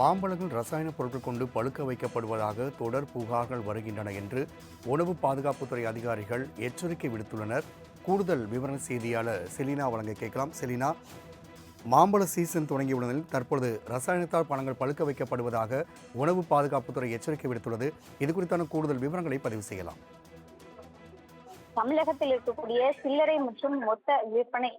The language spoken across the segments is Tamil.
மாம்பழங்கள் ரசாயன பொருட்கள் கொண்டு பழுக்க வைக்கப்படுவதாக தொடர் புகார்கள் வருகின்றன என்று உணவு பாதுகாப்புத்துறை அதிகாரிகள் எச்சரிக்கை விடுத்துள்ளனர். கூடுதல் விவரண செய்தியாளர் செலினா வழங்க கேட்கலாம். செலினா மாம்பழ சீசன் தொடங்கியுள்ளதில் தற்பொழுது ரசாயனத்தால் பழங்கள் பழுக்க வைக்கப்படுவதாக உணவு பாதுகாப்புத்துறை எச்சரிக்கை விடுத்துள்ளது. இது குறித்தான கூடுதல் விவரங்களை பதிவு செய்யலாம். தமிழகத்தில் இருக்கக்கூடிய சில்லறை மற்றும் மொத்த விற்பனை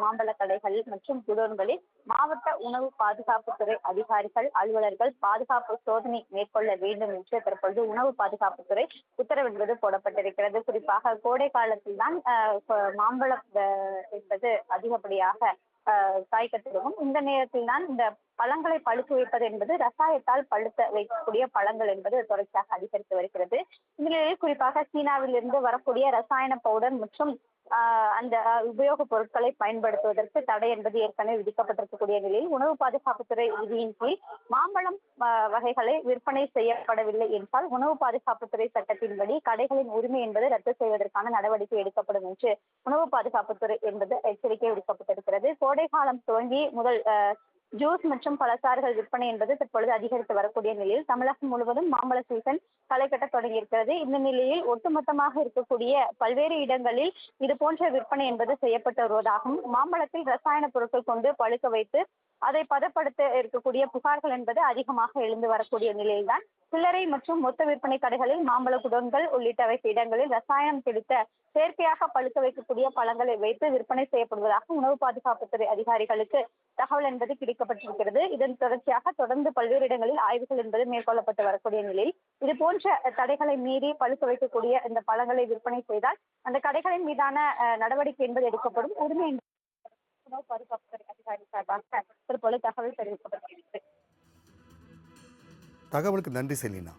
மாம்பழ கடைகள் மற்றும் குடோன்களில் மாவட்ட உணவு பாதுகாப்புத்துறை அதிகாரிகள் அலுவலர்கள் பாதுகாப்பு சோதனை மேற்கொள்ள வேண்டும் என்று தற்பொழுது உணவு பாதுகாப்புத்துறை உத்தரவிடுவது போடப்பட்டிருக்கிறது. குறிப்பாக கோடை காலத்தில் தான் மாம்பழம் அஹ், என்பது அதிகப்படியாக காய் காய்க்க இந்த நேரத்தில் தான் இந்த பழங்களை பழுக்க வைப்பது என்பது ரசாயத்தால் பழுத்த வைக்கக்கூடிய பழங்கள் என்பது தொடர்ச்சியாக அதிகரித்து வருகிறது. இந்நிலையில் குறிப்பாக சீனாவிலிருந்து வரக்கூடிய ரசாயன பவுடர் மற்றும் ஆஹ், அந்த உபயோகப் பொருட்களை பயன்படுத்துவதற்கு தடை என்பது ஏற்கனவே விதிக்கப்பட்டிருக்கக்கூடிய நிலையில் உணவு பாதுகாப்புத்துறை விதியின் கீழ் மாம்பழம் வகைகளை விற்பனை செய்யப்படவில்லை என்றால் உணவு பாதுகாப்புத்துறை சட்டத்தின்படி கடைகளின் உரிமை என்பது ரத்து செய்வதற்கான நடவடிக்கை எடுக்கப்படும் என்று உணவு பாதுகாப்புத்துறை என்பது எச்சரிக்கை விடுக்கப்பட்டிருக்கிறது. கோடை காலம் துவங்கி முதல் ஜூஸ் மற்றும் பழச்சாறுகள் விற்பனை என்பது தற்பொழுது அதிகரித்து வரக்கூடிய நிலையில் தமிழகம் முழுவதும் மாம்பழ சீசன் களை கட்ட தொடங்கியிருக்கிறது. இந்த நிலையில் ஒட்டுமொத்தமாக இருக்கக்கூடிய பல்வேறு இடங்களில் இது போன்ற விற்பனை என்பது செய்யப்பட்டு வருவதாகவும் மாம்பழத்தில் ரசாயன பொருட்கள் கொண்டு பழுக்க வைத்து அதை பதப்படுத்த இருக்கக்கூடிய புகார்கள் என்பது அதிகமாக எழுந்து வரக்கூடிய நிலையில்தான். சில்லறை மற்றும் மொத்த விற்பனை கடைகளில் மாம்பழ குடோன்கள் உள்ளிட்டவை இடங்களில் ரசாயனம் பிடித்த செயற்கையாக பழுக்க வைக்கக்கூடிய பழங்களை வைத்து விற்பனை செய்யப்படுவதாக உணவு பாதுகாப்புத்துறை அதிகாரிகளுக்கு தகவல் என்பது கிடைக்கப்பட்டிருக்கிறது. இதன் தொடர்ச்சியாக தொடர்ந்து பல்வேறு இடங்களில் ஆய்வுகள் என்பது மேற்கொள்ளப்பட்டு வரக்கூடிய நிலையில் இது போன்ற தடைகளை மீறி பழுக்க வைக்கக்கூடிய இந்த பழங்களை விற்பனை செய்தால் அந்த கடைகளின் மீதான நடவடிக்கை என்பது எடுக்கப்படும். உரிமை உணவு பாதுகாப்புத்துறை அதிகாரி சார்பாக தற்போது தகவல் தெரிவிக்கப்பட்டிருக்கிறது. தகவலுக்கு நன்றி செலினா